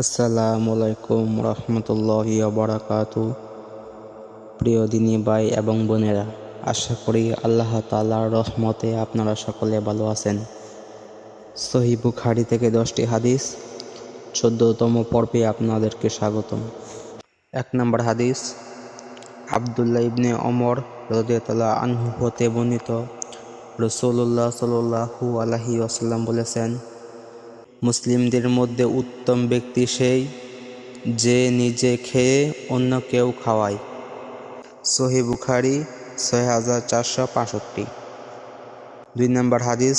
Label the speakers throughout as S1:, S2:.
S1: আসসালামু আলাইকুম রহমতুল্লাহি বারাকাতু প্রিয় দিনী ভাই এবং বোনেরা, আশা করি আল্লাহ তাআলার রহমতে আপনারা সকলে ভালো আছেন। সহি বুখারি থেকে দশটি হাদিস, চোদ্দতম পর্বে আপনাদেরকে স্বাগতম। এক নম্বর হাদিস, আবদুল্লাহ ইবনে অমর রদিয়াতাল্লাহ আনহু হতে বর্ণিত। রসুল্লাহ সাল্লাহু আলাহি আসাল্লাম বলেছেন মুসলিমদের মধ্যে উত্তম ব্যক্তি সেই যে নিজে খেয়ে অন্য কেউ খাওয়ায়। সহি বুখারি, ছয় হাজার চারশো পাঁষট্টি। দুই নম্বর হাদিস,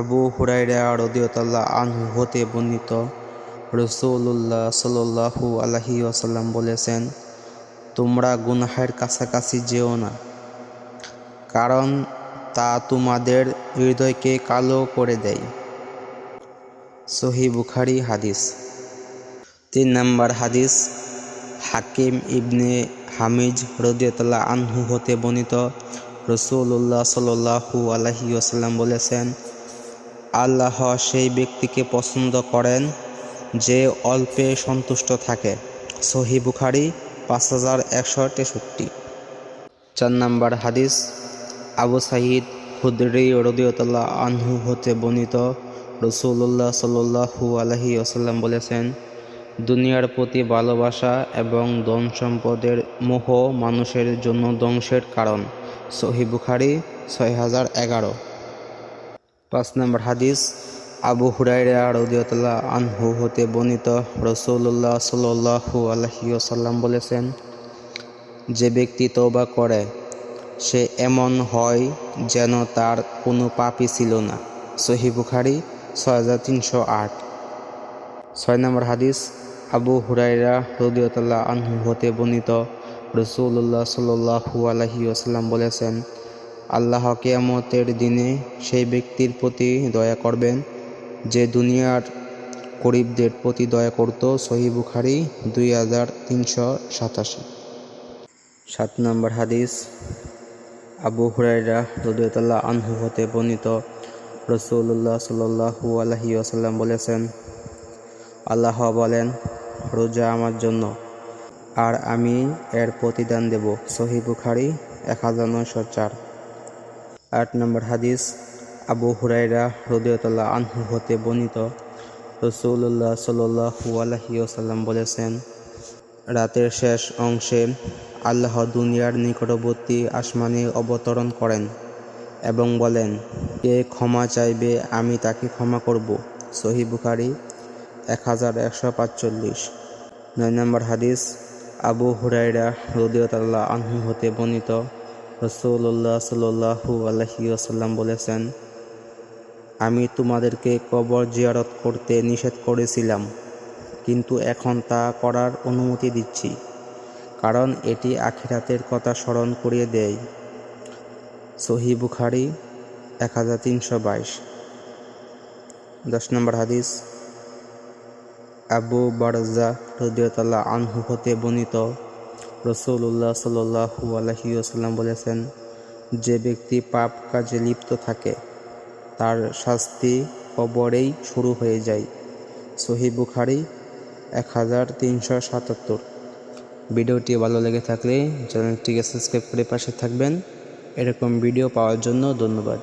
S1: আবু হুরাইরা রদিয়তাল্লাহ আনহু হতে বর্ণিত রসুল্লাহ সাল্লাহু আলহি আসাল্লাম বলেছেন, তোমরা গুনাহের কাছাকাছি যেও না, কারণ তা তোমাদের হৃদয়কে কালো করে দেয়। সহি বুখারি হাদিস। তিন নম্বর হাদিস, হাকিম ইবনে হামিজ রদিয়তাল্লাহ আনহু হতে বর্ণিত। রসুল্লাহ সাল্লাহু আলহি আসাল্লাম বলেছেন, আল্লাহ সেই ব্যক্তিকে পছন্দ করেন যে অল্পে সন্তুষ্ট থাকে। সহি বুখারি পাঁচ হাজার একশো তেষট্টি। চার নম্বর হাদিস, আবু সাহিদ খুদ্রি রদিয়তাল্লাহ আনহু হতে বর্ণিত। রসুল্লাহ সাল্লু আলহি আসাল্লাম বলেছেন, দুনিয়ার প্রতি ভালোবাসা এবং ধন সম্পদের মোহ মানুষের জন্য ধ্বংসের কারণ। সহি বুখারি, ছয় হাজার এগারো। পাঁচ নম্বর হাদিস, আবু হুরাইরা রদিয়তাল্লাহ আনহু হতে বর্ণিত রসুল্লাহ সাল্লু আলহি আসাল্লাম বলেছেন, যে ব্যক্তি তৌবা করে, সে এমন হয় যেন তার কোনো পাপই ছিল না। সহি বুখারি ছয় হাজার তিনশো আট। ছয় নম্বর হাদিস, আবু হুরাইরা রদিয়তাল্লাহ আনহু হতে বর্ণিত রসুল্লাহ সাল্লু আলহি আসাল্লাম বলেছেন, আল্লাহ কেয়ামতের দিনে সেই ব্যক্তির প্রতি দয়া করবেন যে দুনিয়ার গরিবদের প্রতি দয়া করত সহি বুখারি দুই হাজার তিনশো সাতাশি। সাত নম্বর হাদিস, আবু হুরাইরা রদিয়তাল্লাহ আনহু হতে বর্ণিত রসুল্লাহ সাল্লু আলহি আসাল্লাম বলেছেন, আল্লাহ বলেন, রোজা আমার জন্য। আর আমি এর প্রতিদান দেব। সহি বুখারি এক হাজার নয়শো চার। আট নম্বর হাদিস, আবু হুরাইরা রদিয়তাল্লাহ আনহু হতে বর্ণিত। রসুল্লাহ সাল্লু আলহি আসাল্লাম বলেছেন, রাতের শেষ অংশে আল্লাহ দুনিয়ার নিকটবর্তী আসমানে অবতরণ করেন এবং বলেন কে ক্ষমা চাইবে, আমি তাকে ক্ষমা করব। সহি বুখারি, এক হাজার একশো পাঁচচল্লিশ। নয় নম্বর হাদিস, আবু হুরাইরা রদিয়তাল্লাহ আনহু হতে বর্ণিত। রসুল্লাহ সাল্লু আলহি আসাল্লাম বলেছেন, আমি তোমাদেরকে কবর জিয়ারত করতে নিষেধ করেছিলাম, কিন্তু এখন তা করার অনুমতি দিচ্ছি, কারণ এটি আখিরাতের কথা স্মরণ করিয়ে দেয়। সহি বুখারি এক হাজার তিনশো বাইশ। দশ নম্বর হাদিস, আবু বারজা রদিয়তাল্লাহ আনহু হতে বর্ণিত রসুল্লাহ সাল্লু আলহি আসাল্লাম বলেছেন, যে ব্যক্তি পাপ কাজে লিপ্ত থাকে, তার শাস্তি কবরেই শুরু হয়ে যায়। সহি বুখারি এক হাজার তিনশো সাতাত্তর। ভিডিওটি ভালো লেগে থাকলে চ্যানেলটিকে সাবস্ক্রাইব করে পাশে থাকবেন। এরকম ভিডিও পাওয়ার জন্য ধন্যবাদ।